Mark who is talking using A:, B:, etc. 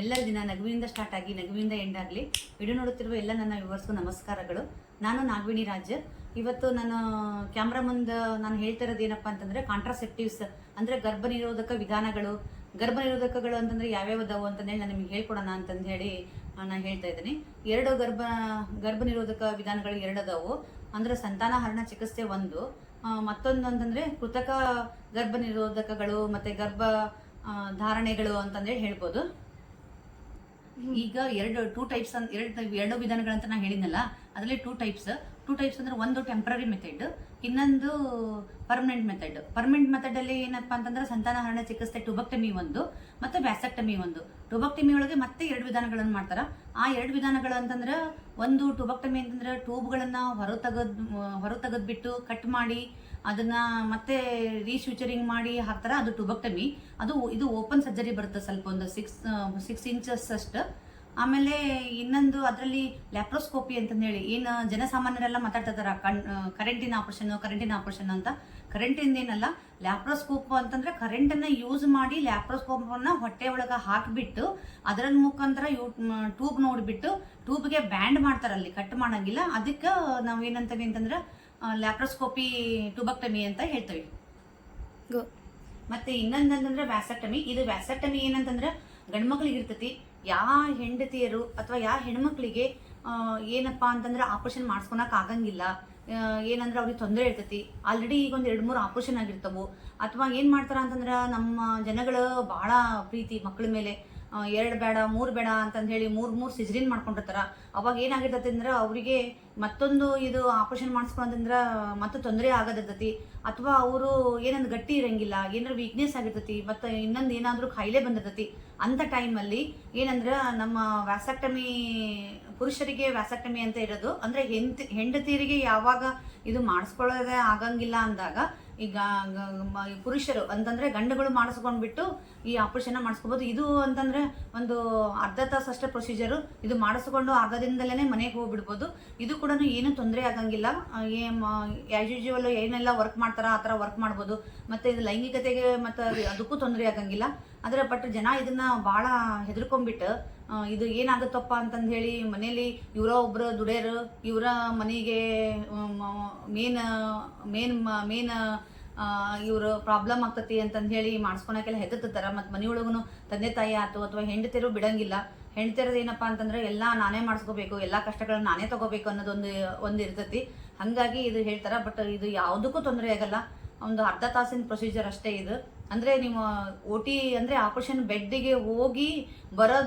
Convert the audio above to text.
A: ಎಲ್ಲರ ದಿನ ನಗುವಿನಿಂದ ಸ್ಟಾರ್ಟ್ ಆಗಿ, ನಗುವಿನಿಂದ ಎಂಡ್ ಆಗಲಿ ವಿಡಿಯೋ ನೋಡುತ್ತಿರುವ ಎಲ್ಲ ನನ್ನ ವಿವರ್ಸ್ಗೂ ನಮಸ್ಕಾರಗಳು. ನಾನು ನಾಗವಿಣಿ ರಾಜ್. ಇವತ್ತು ನಾನು ಕ್ಯಾಮ್ರಾ ಮುಂದೆ ನಾನು ಹೇಳ್ತಾ ಇರೋದು ಏನಪ್ಪ ಅಂತಂದ್ರೆ ಕಾಂಟ್ರಾಸೆಪ್ಟಿವ್ಸ್ ಅಂದ್ರೆ ಗರ್ಭ ನಿರೋಧಕ ವಿಧಾನಗಳು. ಗರ್ಭ ನಿರೋಧಕಗಳು ಅಂತಂದ್ರೆ ಯಾವ್ಯಾವ ಅದಾವು ಅಂತಂದೇಳಿ ನಾನು ನಿಮ್ಗೆ ಹೇಳ್ಕೊಡೋಣ ಅಂತಂದು ಹೇಳಿ ನಾನು ಹೇಳ್ತಾ ಇದ್ದೀನಿ. ಎರಡು ಗರ್ಭ ಗರ್ಭ ನಿರೋಧಕ ವಿಧಾನಗಳು ಎರಡು ಅದಾವು. ಅಂದ್ರೆ ಸಂತಾನಹರಣ ಚಿಕಿತ್ಸೆ ಒಂದು. ಮತ್ತೊಂದು ಅಂತಂದ್ರೆ ಕೃತಕ ಗರ್ಭ ನಿರೋಧಕಗಳು ಮತ್ತೆ ಗರ್ಭ ಧಾರಣೆಗಳು ಅಂತಂದೇಳಿ ಹೇಳ್ಬೋದು. ಈಗ ಎರಡು ಟೂ ಟೈಪ್ಸ್ ಅಂತ ಎರಡು ಎರಡು ವಿಧಾನಗಳಂತ ನಾನು ಹೇಳಿದ್ನಲ್ಲ, ಅದರಲ್ಲಿ ಟೂ ಟೈಪ್ಸ್ ಟೂ ಟೈಪ್ಸ್ ಅಂದ್ರೆ ಒಂದು ಟೆಂಪ್ರರಿ ಮೆಥಡ್ ಇನ್ನೊಂದು ಪರ್ಮನೆಂಟ್ ಮೆಥಡ್ ಪರ್ಮನೆಂಟ್ ಮೆಥಡ್ ಅಲ್ಲಿ ಏನಪ್ಪಾ ಅಂತಂದ್ರೆ ಸಂತಾನಹರಣ ಚಿಕಿತ್ಸೆ, ಟುಬಕ್ಟಮಿ ಒಂದು, ಮತ್ತೆ ವ್ಯಾಸಕ್ಟಮಿ ಒಂದು. ಟುಬಕ್ಟಮಿ ಒಳಗೆ ಮತ್ತೆ ಎರಡು ವಿಧಾನಗಳನ್ನು ಮಾಡ್ತಾರ. ಆ ಎರಡು ವಿಧಾನಗಳು ಅಂತಂದ್ರೆ ಒಂದು ಟುಬಕ್ಟಮಿ ಅಂತಂದ್ರೆ ಟ್ಯೂಬ್ಗಳನ್ನ ಹೊರ ತೆಗದ್ ಹೊರ ಕಟ್ ಮಾಡಿ ಅದನ್ನ ಮತ್ತೆ ರೀಸ್ಯೂಚರಿಂಗ್ ಮಾಡಿ ಹಾಕ್ತಾರೆ. ಅದು ಟುಬಕ್ಟಮಿ ಅದು ಇದು ಓಪನ್ ಸರ್ಜರಿ ಬರುತ್ತೆ ಸ್ವಲ್ಪ ಒಂದು ಸಿಕ್ಸ್ ಸಿಕ್ಸ್ ಇಂಚಸ್ ಅಷ್ಟು. ಆಮೇಲೆ ಇನ್ನೊಂದು ಅದರಲ್ಲಿ ಲ್ಯಾಪ್ರೋಸ್ಕೋಪಿ ಅಂತಂದೇಳಿ. ಏನು ಜನಸಾಮಾನ್ಯರೆಲ್ಲ ಮಾತಾಡ್ತಿದಾರ ಕಣ್ ಕರೆಂಟಿನ ಆಪರೇಷನ್ ಕರೆಂಟಿನ ಆಪರೇಷನ್ ಅಂತ. ಕರೆಂಟಿಂದ ಏನಲ್ಲ ಲ್ಯಾಪ್ರೋಸ್ಕೋಪ್ ಅಂತಂದ್ರೆ ಕರೆಂಟನ್ನು ಯೂಸ್ ಮಾಡಿ ಲ್ಯಾಪ್ರೋಸ್ಕೋಪನ್ನು ಹೊಟ್ಟೆ ಒಳಗೆ ಹಾಕಿಬಿಟ್ಟು ಅದರ ಮುಖಾಂತರ ಯೂ ಟ್ಯೂಬ್ ನೋಡಿಬಿಟ್ಟು ಟ್ಯೂಬ್ಗೆ ಬ್ಯಾಂಡ್ ಮಾಡ್ತಾರೆ ಅಲ್ಲಿ ಕಟ್ ಮಾಡಂಗಿಲ್ಲ. ಅದಕ್ಕೆ ನಾವು ಏನಂತೀವಿ ಅಂತಂದ್ರೆ ಲ್ಯಾಪ್ರೋಸ್ಕೋಪಿ ಟ್ಯೂಬಕ್ಟಮಿ ಅಂತ ಹೇಳ್ತೀವಿ.
B: ಗೋ.
A: ಮತ್ತೆ ಇನ್ನೊಂದಂತಂದ್ರೆ ವ್ಯಾಸಕ್ಟಮಿ ಇದು ವ್ಯಾಸಕ್ಟಮಿ ಏನಂತಂದ್ರೆ ಗಂಡ್ಮಕ್ಳಿಗೆ ಇರ್ತೈತಿ. ಯಾವ ಹೆಂಡತಿಯರು ಅಥವಾ ಯಾವ ಹೆಣ್ಮಕ್ಳಿಗೆ ಏನಪ್ಪಾ ಅಂತಂದ್ರೆ ಆಪರೇಷನ್ ಮಾಡಿಸ್ಕೊಳಕ್ ಆಗಂಗಿಲ್ಲ. ಏನಂದ್ರೆ ಅವ್ರಿಗೆ ತೊಂದರೆ ಇರ್ತೈತಿ. ಆಲ್ರೆಡಿ ಈಗ ಒಂದು ಎರಡು ಮೂರು ಆಪರೇಷನ್ ಆಗಿರ್ತವು. ಅಥವಾ ಏನ್ ಮಾಡ್ತಾರ ಅಂತಂದ್ರೆ ನಮ್ಮ ಜನಗಳು ಬಹಳ ಪ್ರೀತಿ ಮಕ್ಕಳ ಮೇಲೆ. ಎರಡು ಬೇಡ, ಮೂರು ಬೇಡ ಅಂತಂದು ಹೇಳಿ ಮೂರು ಮೂರು ಸಿಜರಿನ್ ಮಾಡ್ಕೊಂಡಿರ್ತಾರ. ಅವಾಗ ಏನಾಗಿರ್ತೈತಿ ಅಂದ್ರೆ ಅವರಿಗೆ ಮತ್ತೊಂದು ಇದು ಆಪರೇಷನ್ ಮಾಡಿಸ್ಕೊಂಡ್ರ ಮತ್ತೆ ತೊಂದರೆ ಆಗದಿರ್ತೈತಿ. ಅಥವಾ ಅವರು ಏನಂದ್ರೆ ಗಟ್ಟಿ ಇರಂಗಿಲ್ಲ, ಏನಾದ್ರು ವೀಕ್ನೆಸ್ ಆಗಿರ್ತೈತಿ, ಮತ್ತೆ ಇನ್ನೊಂದು ಏನಾದರೂ ಖಾಯಿಲೆ ಬಂದಿರ್ತೈತಿ. ಅಂತ ಟೈಮಲ್ಲಿ ಏನಂದ್ರೆ ನಮ್ಮ ವ್ಯಾಸಕ್ಟಮಿ ಪುರುಷರಿಗೆ ವ್ಯಾಸಕ್ಟಮಿ ಅಂತ ಇರೋದು. ಅಂದ್ರೆ ಹೆಂಡತಿರಿಗೆ ಹೆಂಡತಿಯರಿಗೆ ಯಾವಾಗ ಇದು ಮಾಡಿಸ್ಕೊಳ್ಳೋದೇ ಆಗಂಗಿಲ್ಲ ಅಂದಾಗ, ಈಗ ಪುರುಷರು ಅಂತಂದ್ರೆ ಗಂಡುಗಳು ಮಾಡಿಸ್ಕೊಂಡ್ಬಿಟ್ಟು ಈ ಆಪರೇಷನ್ ಮಾಡಿಸ್ಕೋಬಹುದು ಇದು ಅಂತಂದ್ರೆ ಒಂದು ಅರ್ಧ ತಾಸು ಅಷ್ಟೇ ಪ್ರೊಸೀಜರು. ಇದು ಮಾಡಿಸ್ಕೊಂಡು ಅರ್ಧ ದಿನದಲ್ಲೇ ಮನೆಗೆ ಹೋಗ್ಬಿಡ್ಬೋದು. ಇದು ಕೂಡ ಏನು ತೊಂದರೆ ಆಗಂಗಿಲ್ಲ. ಆಸ್ ಯೂಶುವಲ್ ಏನೆಲ್ಲ ವರ್ಕ್ ಮಾಡ್ತಾರ ಆ ಥರ ವರ್ಕ್ ಮಾಡ್ಬೋದು. ಮತ್ತೆ ಇದು ಲೈಂಗಿಕತೆಗೆ ಮತ್ತೆ ಅದು- ಅದಕ್ಕೂ ತೊಂದರೆ ಆಗಂಗಿಲ್ಲ. ಆದ್ರೆ ಬಟ್ ಜನ ಇದನ್ನ ಬಹಳ ಹೆದರ್ಕೊಂಡ್ಬಿಟ್ಟು ಇದು ಏನಾಗುತ್ತಪ್ಪ ಅಂತಂದು ಹೇಳಿ ಮನೇಲಿ ಇವರ ಒಬ್ಬರು ದುಡಿಯೋರು, ಇವರ ಮನೆಗೆ ಮೇನ್ ಮೇನ್ ಮೇನ್ ಇವರು ಪ್ರಾಬ್ಲಮ್ ಆಗ್ತತಿ ಅಂತಂದು ಹೇಳಿ ಮಾಡ್ಸ್ಕೊಳಕ್ಕೆಲ್ಲ ಹೆದರ್ತಾರ ಮತ್ತು ಮನೆಯೊಳಗೂ ತಂದೆ ತಾಯಿ ಆಯ್ತು ಅಥವಾ ಹೆಂಡತಿರು ಬಿಡಂಗಿಲ್ಲ. ಹೆಂಡತಿರದು ಏನಪ್ಪ ಅಂತಂದ್ರೆ ಎಲ್ಲ ನಾನೇ ಮಾಡಿಸ್ಕೋಬೇಕು, ಎಲ್ಲ ಕಷ್ಟಗಳನ್ನ ನಾನೇ ತಗೋಬೇಕು ಅನ್ನೋದೊಂದು, ಒಂದು ಇರ್ತೈತಿ. ಹಾಗಾಗಿ ಇದು ಹೇಳ್ತಾರೆ ಬಟ್ ಇದು ಯಾವುದಕ್ಕೂ ತೊಂದರೆ ಆಗಲ್ಲ. ಒಂದು ಅರ್ಧ ತಾಸಿನ ಪ್ರೊಸೀಜರ್ ಅಷ್ಟೇ ಇದು. ಅಂದರೆ ನೀವು ಓ ಟಿ ಅಂದರೆ ಆಪರೇಷನ್ ಬೆಡ್ಡಿಗೆ ಹೋಗಿ ಬರೋದು